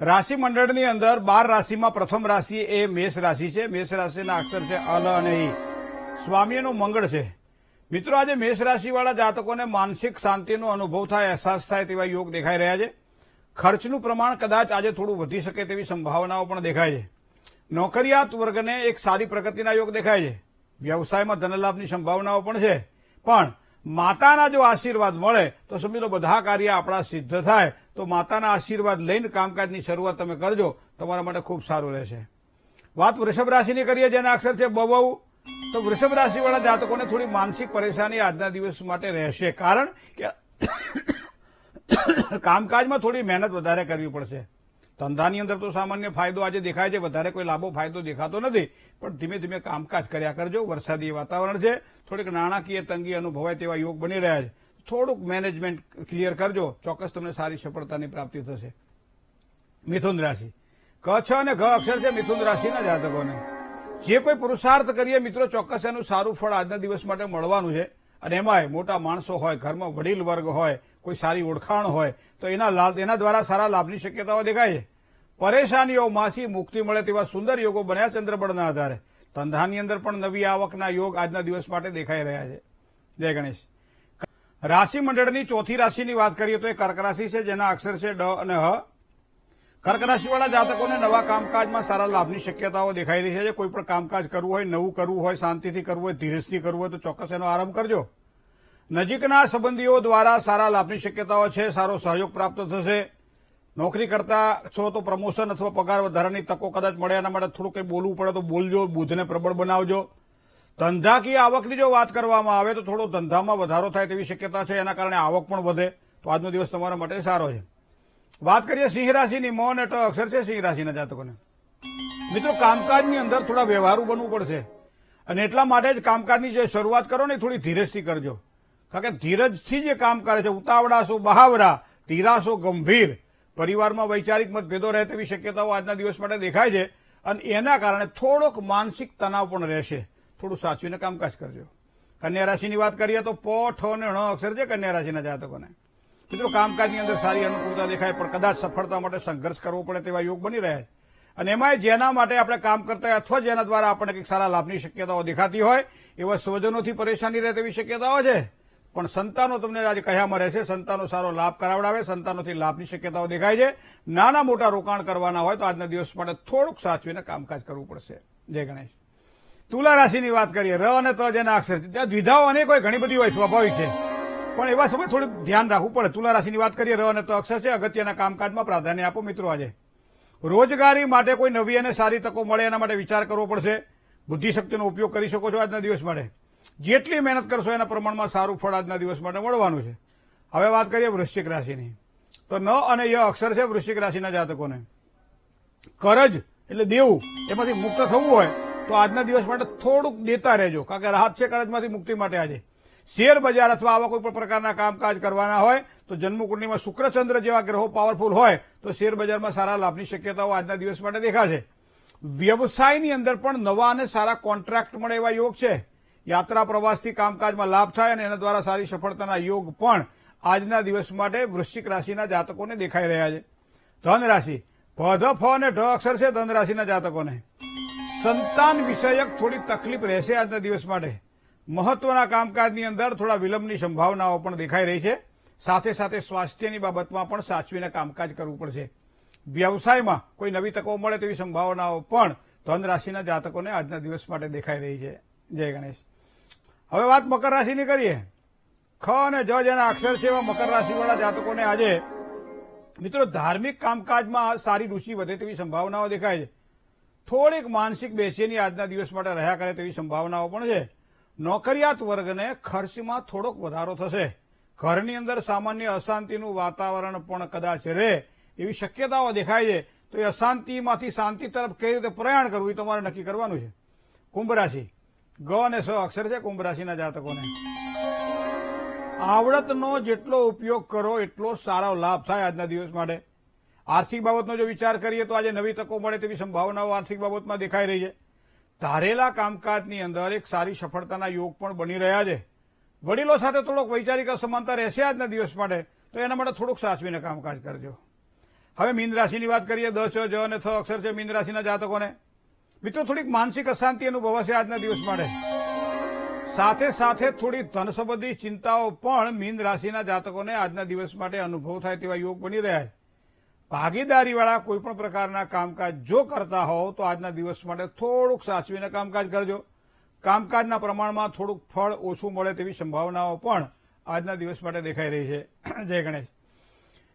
રાશિ મંડળની અંદર બાર રાશિમાં પ્રથમ રાશિ એ મેષ રાશિ છે. મેષ રાશિના અક્ષર છે અલ અને ઈ. સ્વામીનો મંગળ છે. મિત્રો, આજે મેષ રાશિવાળા જાતકોને માનસિક શાંતિનો અનુભવ થાય, અહેસાસ થાય તેવા યોગ દેખાઈ રહ્યા છે. ખર્ચનું પ્રમાણ કદાચ આજે થોડું વધી શકે તેવી સંભાવનાઓ પણ દેખાય છે. નોકરિયાત વર્ગને એક સારી પ્રગતિના યોગ દેખાય છે. વ્યવસાયમાં ધનલાભની સંભાવનાઓ પણ છે. પણ માતાના જો આશીર્વાદ મળે, તો સમજી લો બધા કાર્ય આપણા સિદ્ધ થાય. તો માતાના આશીર્વાદ લઈને કામકાજની શરૂઆત તમે કરજો. તમારા માટે ખૂબ સારું રહેશે. વાત વૃષભ રાશિની કરીએ જેના અક્ષર છે બબુ તો વૃષભ રાશિવાળા જાતકોને થોડી માનસિક પરેશાની આજના દિવસ માટે રહેશે. કારણ કે કામકાજમાં થોડી મહેનત વધારે કરવી પડશે. ધંધાની અંદર તો સામાન્ય ફાયદો આજે દેખાય છે. વધારે કોઈ લાંબો ફાયદો દેખાતો નથી. પણ ધીમે ધીમે કામકાજ કર્યા કરજો. વરસાદી વાતાવરણ છે. થોડીક નાણાકીય તંગી અનુભવાય તેવા યોગ બની રહ્યા છે. થોડુંક મેનેજમેન્ટ ક્લિયર કરજો, ચોક્કસ તમને સારી સફળતાની પ્રાપ્તિ થશે. મિથુન રાશિ. ક, છ અને ઘ અક્ષર છે મિથુન રાશિના જાતકોને. જે કોઈ પુરુષાર્થ કરીએ, મિત્રો, ચોક્કસ એનું સારું ફળ આજના દિવસ માટે મળવાનું છે. અને એમાંય મોટા માણસો હોય, ઘરમાં વડીલ વર્ગ હોય, કોઈ સારી ઓળખાણ હોય, તો એના લાભ એના દ્વારા સારા લાભની શક્યતાઓ દેખાય છે. પરેશાનીઓમાંથી મુક્તિ મળે તેવા સુંદર યોગો બન્યા ચંદ્રબળના આધારે. ધંધાની અંદર પણ નવી આવકના યોગ આજના દિવસ માટે દેખાઈ રહ્યા છે. જય ગણેશ. રાશિ મંડળની ચોથી રાશિની વાત કરીએ તો એ કર્ક રાશિ છે, જેના અક્ષર છે ડ અને હ. કર્ક રાશિવાળા જાતકોને નવા કામકાજમાં સારા લાભની શક્યતાઓ દેખાઈ રહી છે. કોઈ પણ કામકાજ કરવું હોય, નવું કરવું હોય, શાંતિથી કરવું હોય, ધીરજથી કરવું હોય તો ચોક્કસ એનો આરંભ કરજો. નજીકના સંબંધીઓ દ્વારા સારા લાભની શક્યતાઓ છે, સારો સહયોગ પ્રાપ્ત થશે. નોકરી કરતા છો તો પ્રમોશન અથવા પગાર વધારાની તકો કદાચ મળે, એના માટે થોડું કંઈ બોલવું પડે તો બોલજો બુધને પ્રબળ બનાવજો. ધંધાકીય આવકની જો વાત કરવામાં આવે તો થોડો ધંધામાં વધારો થાય તેવી શક્યતા છે, એના કારણે આવક પણ વધે. તો આજનો દિવસ તમારા માટે સારો છે. વાત કરીએ સિંહ રાશિની મોન એટ અક્ષર છે સિંહ રાશિના જાતકોને. મિત્રો, કામકાજની અંદર થોડા વ્યવહારુ બનવું પડશે. અને એટલા માટે જ કામકાજની જે શરૂઆત કરો ને થોડી ધીરજથી કરજો. કારણ કે ધીરજથી જે કામ કરે છે, ઉતાવળાશો, બહાવરા ધીરાશો ગંભીર, પરિવારમાં વૈચારિક મતભેદો રહે તેવી શક્યતાઓ આજના દિવસ માટે દેખાય છે. અને એના કારણે થોડોક માનસિક તણાવ પણ રહેશે. થોડું સાચવીને કામકાજ કરજો. કન્યા રાશિની વાત કરીએ તો પ અને ણ અક્ષર છે કન્યા રાશિના જાતકોને. મિત્રો, કામકાજની અંદર સારી અનુકૂળતા દેખાય, પણ કદાચ સફળતા માટે સંઘર્ષ કરવો પડે તેવા યોગ બની રહ્યા છે. અને એમાંય જેના માટે આપણે કામ કરતા હોય અથવા જેના દ્વારા આપણને કંઈક સારા લાભની શક્યતાઓ દેખાતી હોય, એવા સ્વજનોથી પરેશાની રહે તેવી શક્યતાઓ છે. પણ સંતાનો તમને આજે કહ્યામાં રહેશે, સંતાનો સારો લાભ કરાવડાવે, સંતાનોથી લાભની શક્યતાઓ દેખાય છે. નાના મોટા રોકાણ કરવાના હોય તો આજના દિવસ માટે થોડુંક સાચવીને કામકાજ કરવું પડશે. જય ગણેશ. તુલા રાશિની વાત કરીએ, ર અને ત જેના અક્ષર. દ્વિધાઓ અનેક હોય ઘણી બધી હોય, સ્વાભાવિક છે. પણ એવા સમય થોડુંક ધ્યાન રાખવું પડે. તુલા રાશિની વાત કરીએ, ર અને ત અક્ષર છે, અગત્યના કામકાજમાં પ્રાધાન્ય આપો મિત્રો આજે. રોજગારી માટે કોઈ નવી અને સારી તકો મળે એના માટે વિચાર કરવો પડશે. બુદ્ધિશક્તિનો ઉપયોગ કરી શકો છો આજના દિવસ માટે. જેટલી મહેનત કરશો એના પ્રમાણમાં સારું ફળ આજના દિવસ માટે મળવાનું છે. હવે વાત કરીએ વૃશ્ચિક રાશિની. તો ન અને ય અક્ષર છે વૃશ્ચિક રાશિના જાતકોને. કરજ એટલે દેવું, એમાંથી મુક્ત થવું હોય તો આજના દિવસ માટે થોડુંક દેતા રહેજો, કારણ કે રાહત છે કરજમાંથી મુક્તિ માટે આજે. શેર બજાર અથવા આવા કોઈ પણ પ્રકારના કામકાજ કરવાના હોય, તો જન્મકુંડલીમાં શુક્રચંદ્ર જેવા ગ્રહો પાવરફુલ હોય, તો શેર બજારમાં સારા લાભની શક્યતાઓ આજના દિવસ માટે દેખાશે. વ્યવસાયની અંદર પણ નવા અને સારા કોન્ટ્રાક્ટ મળે એવા યોગ છે. યાત્રા પ્રવાસથી કામકાજમાં લાભ થાય અને એના દ્વારા સારી સફળતાના યોગ પણ આજના દિવસ માટે વૃશ્ચિક રાશિના જાતકોને દેખાઈ રહ્યા છે. ધન રાશિ ભધ ફ અને ઢ અક્ષર છે ધન રાશિના જાતકોને. સંતાન વિષયક થોડી તકલીફ રહેશે આજના દિવસ માટે. મહત્વના કામકાજની અંદર થોડા વિલંબની સંભાવનાઓ પણ દેખાઈ રહી છે. સાથે સાથે સ્વાસ્થ્યની બાબતમાં પણ સાચવીને કામકાજ કરવું પડશે. વ્યવસાયમાં કોઈ નવી તકો મળે તેવી સંભાવનાઓ પણ ધન રાશિના જાતકોને આજના દિવસ માટે દેખાઈ રહી છે. જય ગણેશ. હવે વાત મકર રાશિની કરીએ. ખ અને જ જેના અક્ષર છે એવા મકર રાશિવાળા જાતકોને આજે મિત્રો ધાર્મિક કામકાજમાં સારી રુચિ વધે તેવી સંભાવનાઓ દેખાય છે. થોડીક માનસિક બેચેની આજના દિવસ માટે રહ્યા કરે તેવી સંભાવનાઓ પણ છે. નોકરિયાત વર્ગને ખર્ચમાં થોડોક વધારો થશે. ઘરની અંદર સામાન્ય અશાંતિનું વાતાવરણ પણ કદાચ રહે એવી શક્યતાઓ દેખાય છે. તો એ અશાંતિમાંથી શાંતિ તરફ કઈ રીતે પ્રયાણ કરવું એ તમારે નક્કી કરવાનું છે. કુંભ રાશિ. ગ અને સ અક્ષર છે કુંભ રાશિના જાતકોને. આવડતનો જેટલો ઉપયોગ કરો, એટલો સારો લાભ થાય આજના દિવસ માટે. આર્થિક બાબતનો જો વિચાર કરીએ તો આજે નવી તકો મળે તેવી સંભાવનાઓ આર્થિક બાબતમાં દેખાઈ રહી છે. ધારેલા કામકાજની અંદર એક સારી સફળતાના યોગ પણ બની રહ્યા છે. વડીલો સાથે થોડોક વૈચારિક અસમાનતા રહેશે આજના દિવસ માટે, તો એના માટે થોડુંક સાચવીને કામકાજ કરજો. હવે મીન રાશિની વાત કરીએ, દ છ જ અને થ અક્ષર છે મીન રાશિના જાતકોને. મિત્રો, થોડીક માનસિક અશાંતિ અનુભવાશે આજના દિવસ માટે. સાથે સાથે થોડી ધન સંબંધી ચિંતાઓ પણ મીન રાશિના જાતકોને આજના દિવસ માટે અનુભવ થાય તેવા યોગ બની રહ્યા છે. ભાગીદારીવાળા કોઈ પણ પ્રકારના કામકાજ જો કરતા હોવ તો આજના દિવસ માટે થોડુંક સાચવીને કામકાજ કરજો. કામકાજના પ્રમાણમાં થોડુંક ફળ ઓછું મળે તેવી સંભાવનાઓ પણ આજના દિવસ માટે દેખાઈ રહી છે. જય ગણેશ.